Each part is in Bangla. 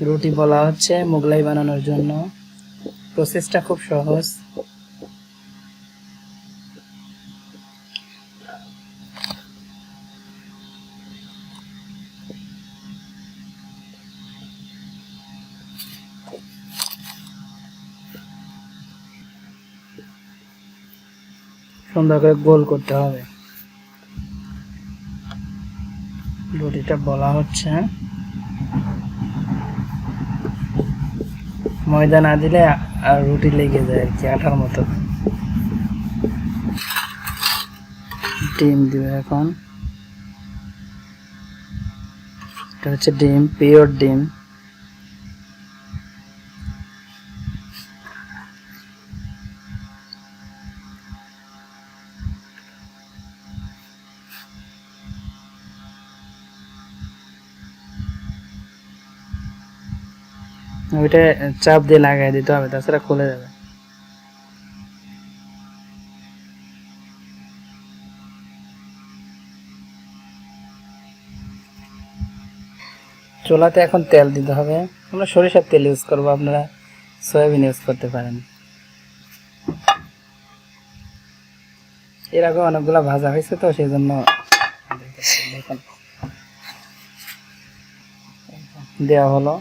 রুটি বলা হচ্ছে, মোগলাই বানানোর জন্য। প্রসেসটা খুব সহজ। সুন্দর করে গোল করতে হবে। রুটিটা বলা হচ্ছে। ময়দা না দিলে আর রুটি লেগে যায় আর কি, আঠার মতো। ডিম দিবে এখন। এটা হচ্ছে ডিম, পিওর ডিম। ওইটা চাপ দিয়ে লাগাই দিতে হবে, তাছাড়া খুলে যাবে। চুলাতে এখন তেল দিতে হবে। আমরা সরিষার তেল ইউজ করব, আপনারা সয়াবিন ইউজ করতে পারেন। এর আগে অনেকগুলো ভাজা হয়েছে তো সেই জন্য দেওয়া হলো।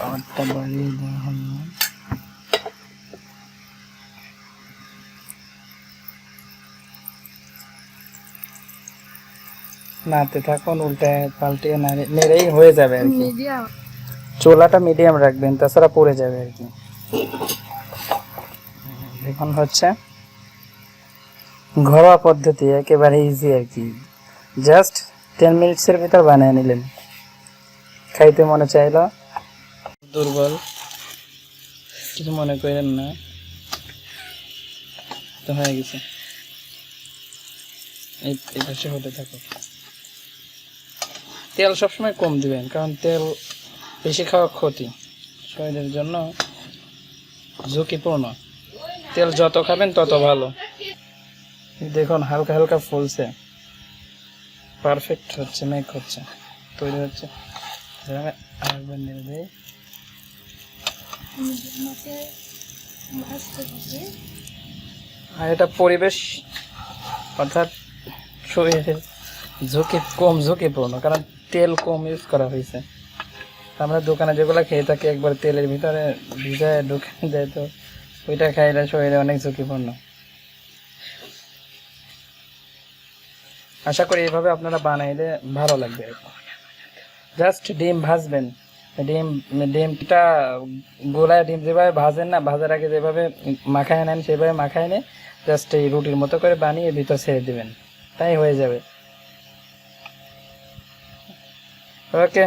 পাওয়ারটা বাড়িয়ে দেওয়া হলো নাড়তে থাকুন উল্টে পাল্টে নাড়ে নেড়েই হয়ে যাবে আর কি। চোলাটা মিডিয়াম রাখবেন তাছাড়া পড়ে যাবে আর কি। এখন হচ্ছে ঘরোয়া পদ্ধতি একেবারে ইজি আর কি। জাস্ট টেন মিনিটসের ভিতর বানিয়ে নিলেন। খাইতে মনে চাইলো। দুর্বল। কিছু মনে করেন না। তো হয়ে গেছে। এই হতে থাকো। তেল সবসময় কম দিবেন, কারণ তেল বেশি খাওয়া ক্ষতি শরীরের জন্য ঝুঁকিপূর্ণ। তেল যত খাবেন তত ভালো। দেখুন, হালকা হালকা ফুলছে। পারফেক্ট হচ্ছে মেক হচ্ছে, তৈরি হচ্ছে। আরেকবার নেড়ে দেয় আর এটা পরিবেশ, অর্থাৎ শরীরের ঝুঁকি কম, ঝুঁকিপূর্ণ, কারণ তেল কম ইউজ করা হয়েছে। আমরা দোকানে যেগুলো খেয়ে থাকি, একবার তেলের ভিতরে ভিজায় ঢুকে দেয়, তো ওইটা খাইলে শরীরে অনেক ঝুঁকিপূর্ণ। আশা করি এইভাবে আপনারা বানাইলে ভালো লাগবে। জাস্ট ডিম ভাজবেন। ডিম ডিমটা গোলায় ডিম যেভাবে ভাজেন না, ভাজার আগে যেভাবে মাখায় নেন, সেভাবে মাখায় নিয়ে জাস্ট এই রুটির মতো করে বানিয়ে ভিতর ছেড়ে দেবেন। তাই হয়ে যাবে। ওকে